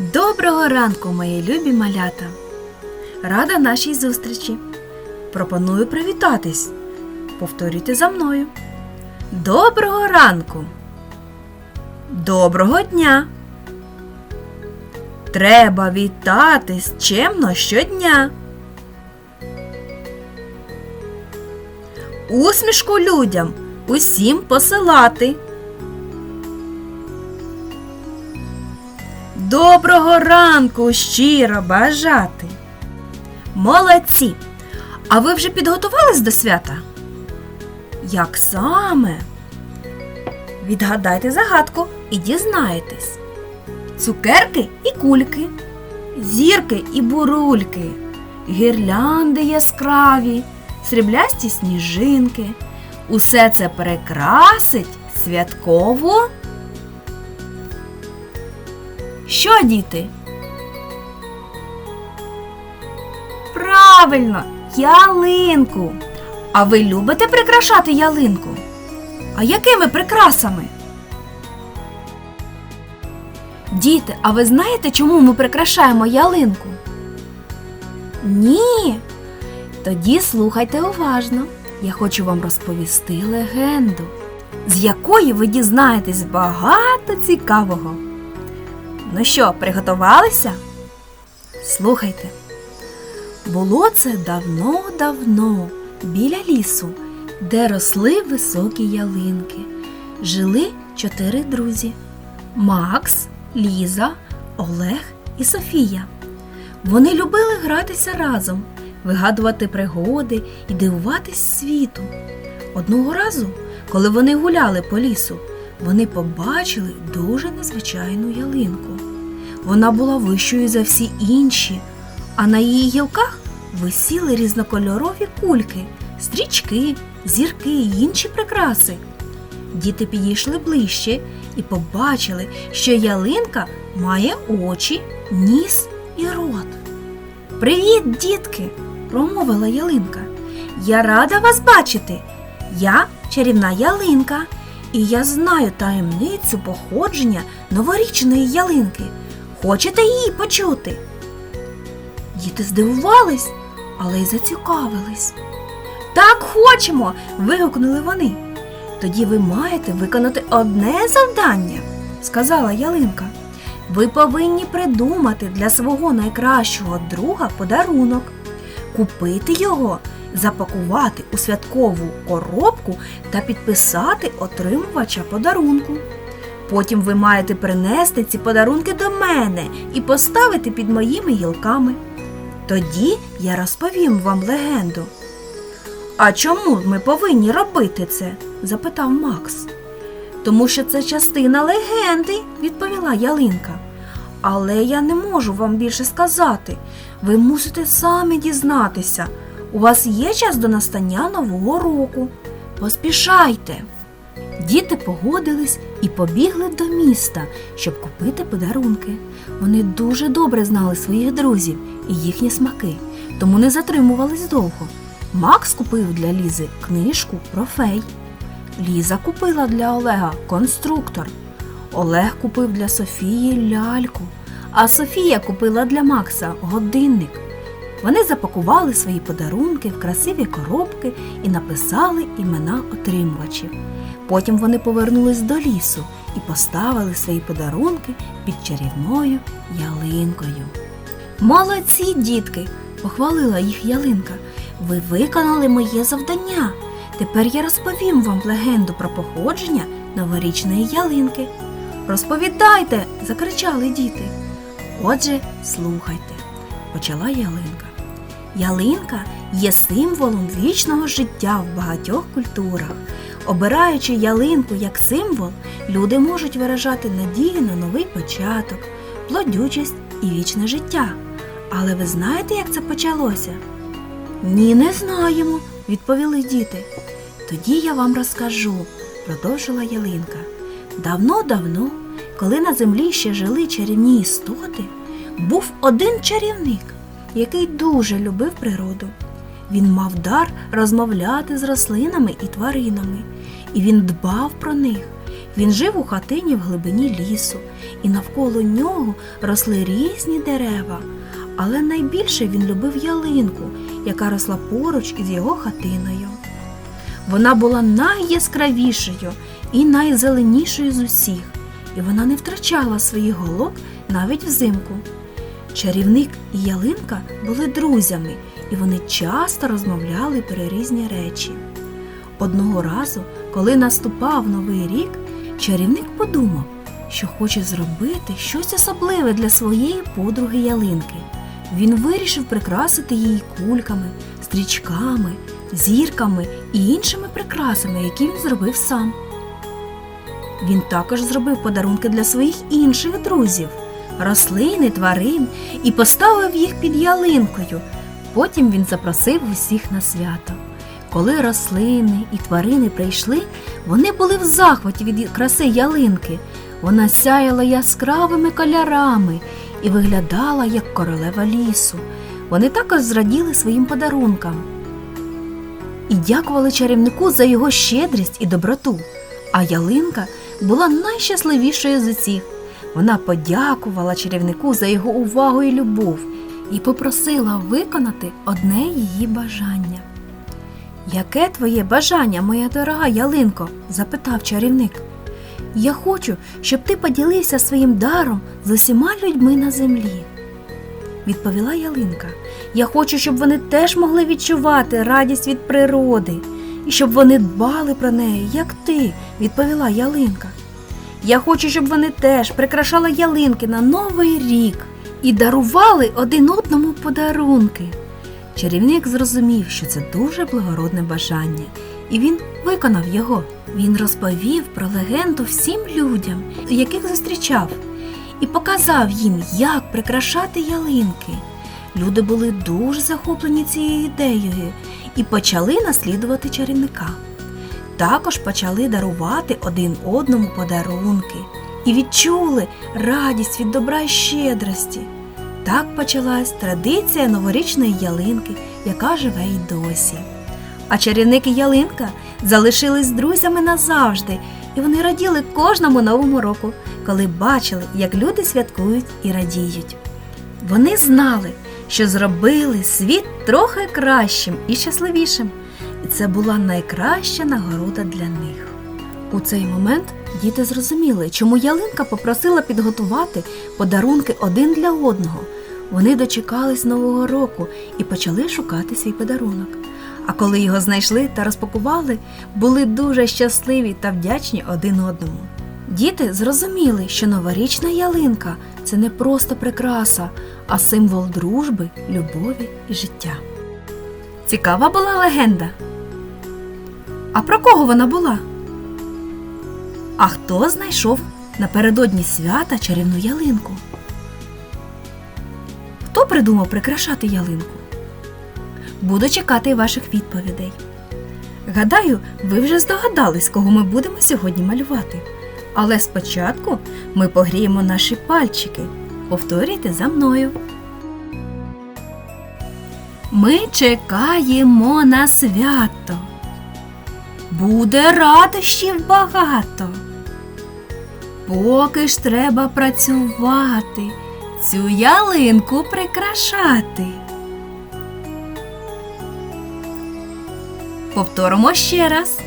Доброго ранку, мої любі малята! Рада нашій зустрічі. Пропоную привітатись. Повторюйте за мною. Доброго ранку. Доброго дня. Треба вітатись чемно щодня. Усмішку людям усім посилати. Доброго ранку щиро бажати. Молодці! А ви вже підготувались до свята? Як саме? Відгадайте загадку і дізнаєтесь. Цукерки і кульки, зірки і бурульки, гірлянди яскраві, сріблясті сніжинки. Усе це перекрасить святкову. Що, діти? Правильно, ялинку. А ви любите прикрашати ялинку? А якими прикрасами? Діти, а ви знаєте, чому ми прикрашаємо ялинку? Ні. Тоді слухайте уважно. Я хочу вам розповісти легенду, з якої ви дізнаєтесь багато цікавого. Ну що, приготувалися? Слухайте. Було це давно-давно біля лісу, де росли високі ялинки. Жили чотири друзі: Макс, Ліза, Олег і Софія. Вони любили гратися разом, вигадувати пригоди і дивуватись світу. Одного разу, коли вони гуляли по лісу, вони побачили дуже незвичайну ялинку. Вона була вищою за всі інші, а на її гілках висіли різнокольорові кульки, стрічки, зірки і інші прикраси. Діти підійшли ближче і побачили, що ялинка має очі, ніс і рот. Привіт, дітки! промовила ялинка. Я рада вас бачити. Я чарівна ялинка, і я знаю таємницю походження новорічної ялинки. Хочете її почути? Діти здивувались, але й зацікавились. Так хочемо. вигукнули вони. Тоді ви маєте виконати одне завдання, сказала ялинка. Ви повинні придумати для свого найкращого друга подарунок, купити його, запакувати у святкову коробку та підписати отримувача подарунку. Потім ви маєте принести ці подарунки до мене і поставити під моїми гілками. Тоді я розповім вам легенду. А чому ми повинні робити це? запитав Макс. Тому що це частина легенди, відповіла ялинка. Але я не можу вам більше сказати. Ви мусите самі дізнатися. У вас є час до настання нового року. Поспішайте. Діти погодились і побігли до міста, щоб купити подарунки. Вони дуже добре знали своїх друзів і їхні смаки, тому не затримувались довго. Макс купив для Лізи книжку про фей. Ліза купила для Олега конструктор. Олег купив для Софії ляльку, а Софія купила для Макса годинник. Вони запакували свої подарунки в красиві коробки і написали імена отримувачів. Потім вони повернулись до лісу і поставили свої подарунки під чарівною ялинкою. Молодці, дітки! похвалила їх ялинка. Ви виконали моє завдання. Тепер я розповім вам легенду про походження новорічної ялинки. Розповідайте, закричали діти. Отже, слухайте, почала ялинка. Ялинка є символом вічного життя в багатьох культурах. Обираючи ялинку як символ, люди можуть виражати надію на новий початок, плодючість і вічне життя. Але ви знаєте, як це почалося? Ні, не знаємо, відповіли діти. Тоді я вам розкажу, продовжила ялинка. Давно-давно, коли на землі ще жили чарівні істоти, був один чарівник, який дуже любив природу. Він мав дар розмовляти з рослинами і тваринами, і він дбав про них. Він жив у хатині в глибині лісу, і навколо нього росли різні дерева. Але найбільше він любив ялинку, яка росла поруч із його хатиною. Вона була найяскравішою і найзеленішою з усіх, і вона не втрачала своїх голок навіть взимку. Чарівник і ялинка були друзями, і вони часто розмовляли про різні речі. Одного разу, коли наступав новий рік, чарівник подумав, що хоче зробити щось особливе для своєї подруги ялинки. Він вирішив прикрасити її кульками, стрічками, зірками і іншими прикрасами, які він зробив сам. Він також зробив подарунки для своїх інших друзів, рослини, тварин і поставив їх під ялинкою. Потім він запросив усіх на свято. Коли рослини і тварини прийшли, вони були в захваті від краси ялинки. Вона сяяла яскравими кольорами і виглядала як королева лісу. Вони також зраділи своїм подарункам і дякували чарівнику за його щедрість і доброту. А ялинка була найщасливішою з усіх. Вона подякувала чарівнику за його увагу і любов і попросила виконати одне її бажання. Яке твоє бажання, моя дорога ялинко? запитав чарівник. Я хочу, щоб ти поділився своїм даром з усіма людьми на землі. Відповіла ялинка. Я хочу, щоб вони теж могли відчувати радість від природи, і щоб вони дбали про неї, як ти, відповіла ялинка. Я хочу, щоб вони теж прикрашали ялинки на новий рік і дарували один одному подарунки. Чарівник зрозумів, що це дуже благородне бажання, і він виконав його. Він розповів про легенду всім людям, яких зустрічав, і показав їм, як прикрашати ялинки. Люди були дуже захоплені цією ідеєю і почали наслідувати чарівника. Також почали дарувати один одному подарунки і відчули радість від добра і щедрості. Так почалась традиція новорічної ялинки, яка живе й досі. А чарівник і ялинка залишились друзями назавжди, і вони раділи кожному новому року, коли бачили, як люди святкують і радіють. Вони знали, що зробили світ трохи кращим і щасливішим, це була найкраща нагорода для них. У цей момент діти зрозуміли, чому ялинка попросила підготувати подарунки один для одного. Вони дочекались Нового року і почали шукати свій подарунок. А коли його знайшли та розпакували, були дуже щасливі та вдячні один одному. Діти зрозуміли, що новорічна ялинка це не просто прикраса, а символ дружби, любові і життя. Цікава була легенда. А про кого вона була? А хто знайшов напередодні свята чарівну ялинку? Хто придумав прикрашати ялинку? Буду чекати ваших відповідей. Гадаю, ви вже здогадались, кого ми будемо сьогодні малювати. Але спочатку ми погріємо наші пальчики. Повторюйте за мною. Ми чекаємо на свято. Буде радощів багато. Поки ж треба працювати, цю ялинку прикрашати. Повторимо ще раз.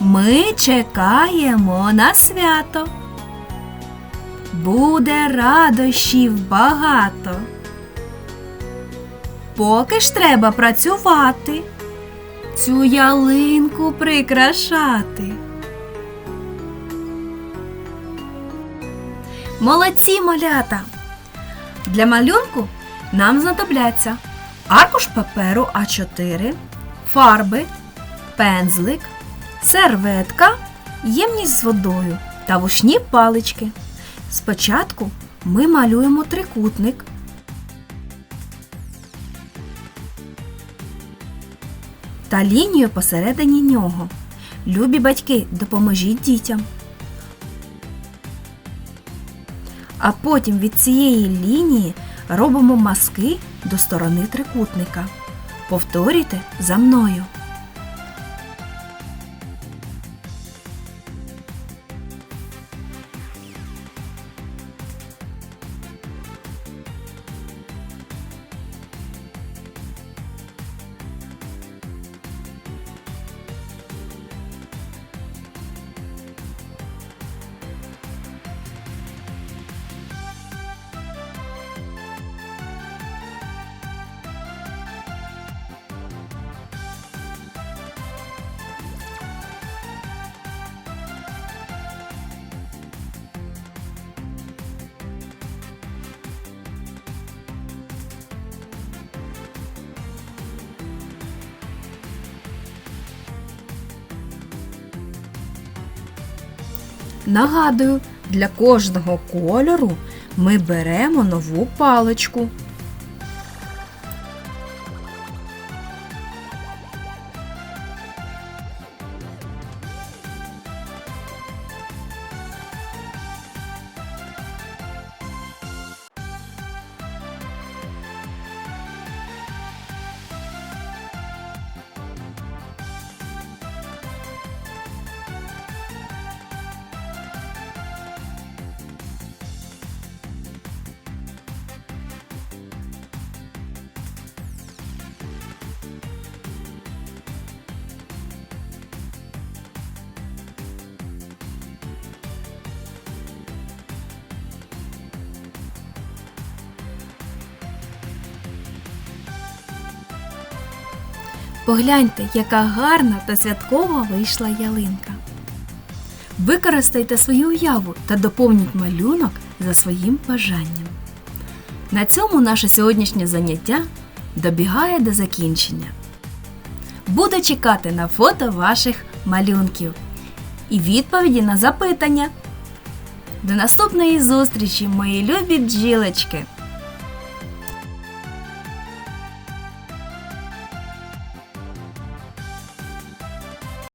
Ми чекаємо на свято. Буде радощів багато. Поки ж треба працювати, цю ялинку прикрашати. Молодці малята! Для малюнку нам знадобляться аркуш паперу А4, фарби, пензлик, серветка, ємність з водою та вушні палички. Спочатку ми малюємо трикутник. Та лінію посередині нього. Любі батьки, допоможіть дітям. А потім від цієї лінії робимо мазки до сторони трикутника. Повторюйте за мною. Нагадую, для кожного кольору ми беремо нову паличку. Погляньте, яка гарна та святкова вийшла ялинка. Використайте свою уяву та доповніть малюнок за своїм бажанням. На цьому наше сьогоднішнє заняття добігає до закінчення. Буду чекати на фото ваших малюнків і відповіді на запитання. До наступної зустрічі, мої любі бджілочки!